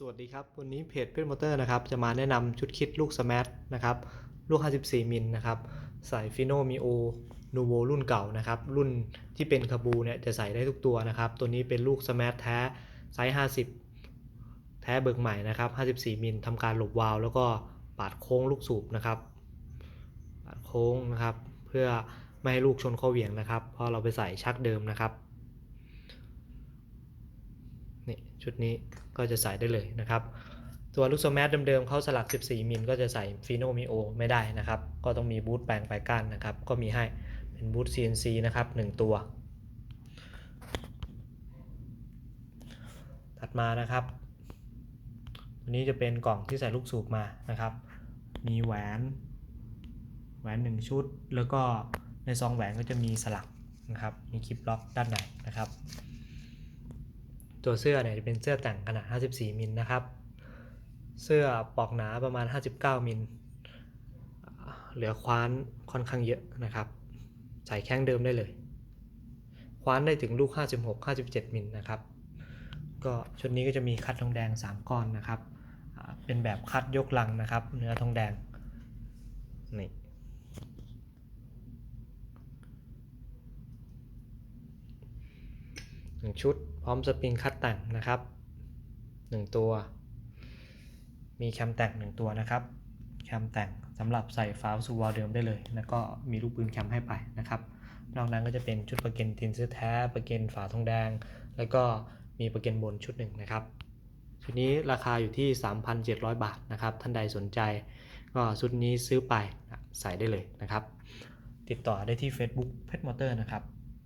สวัสดีครับ วันนี้เพจเพจมอเตอร์นะครับ จะมาแนะนำชุดคิดลูกสมาร์ทนะครับ ลูก 54 มิลนะครับใส่ฟิโนมิโอนูโวรุ่นเก่านะครับ รุ่นที่เป็นคาบูเนี่ยจะใส่ได้ทุกตัวนะครับ ตัวนี้เป็นลูกสมาร์ทแท้ไซส์ 50 แท้เบิกใหม่นะครับ 54 มิลทำการหลบวาล์วแล้วก็ปาดโค้งลูกสูบนะครับปาดโค้งนะครับ เพื่อไม่ให้ลูกชนข้อเหวี่ยงนะครับ เพราะเราไปใส่ชักเดิมนะครับ นี่ชุดนี้ก็จะใส่ได้เลยนะครับ ตัวลูกสแมทเดิมๆเขาสลัก 14 มิลก็จะใส่ฟีโนมิโอไม่ได้นะครับ ก็ต้องมีบูทแปลงปลายก้านนะครับ ก็มีให้เป็นบูท CNC นะครับ 1 ตัว ถัดมานะครับตัวนี้จะเป็นกล่องที่ใส่ลูกสูบมานะครับ มีแหวนแหวน 1 ชุด แล้วก็ในซองแหวนก็จะมีสลักนะครับ มีคลิปล็อกด้านในนะครับ ตัวเสื้อเนี่ยจะเป็นเสื้อแต่งขนาด 54 มิลนะครับ เสื้อปอกหนาประมาณ 59 มิลอ่าเหลือคว้านค่อนข้างเยอะนะครับ ใส่แข้งเดิมได้เลย คว้านได้ถึงลูก 56 57 มิลนะครับ ก็ชุดนี้ก็จะมีคัดทองแดง 3 ก้อนนะครับ เป็นแบบคัดยกลังนะครับ เนื้อทองแดง นี่ หนึ่งชุด พร้อมสปริงคัดแต่งนะครับหนึ่งตัว มีแคมแต่งหนึ่งตัวนะครับ แคมแต่งสำหรับใส่ฟาวซูวอลเดิมได้เลย แล้วก็มีลูกปืนแคมให้ไปนะครับ นอกนั้นก็จะเป็นชุดประเกันตินเสื้อแท้ประเกันฝาทองแดง แล้วก็มีประเกันบนชุดหนึ่งนะครับชุดนี้ราคาอยู่ที่ 3,700 บาทนะครับ ท่านใดสนใจ ก็ชุดนี้ซื้อไปใส่ได้เลยนะครับ ติดต่อได้ที่ Facebook Pet Motor นะครับ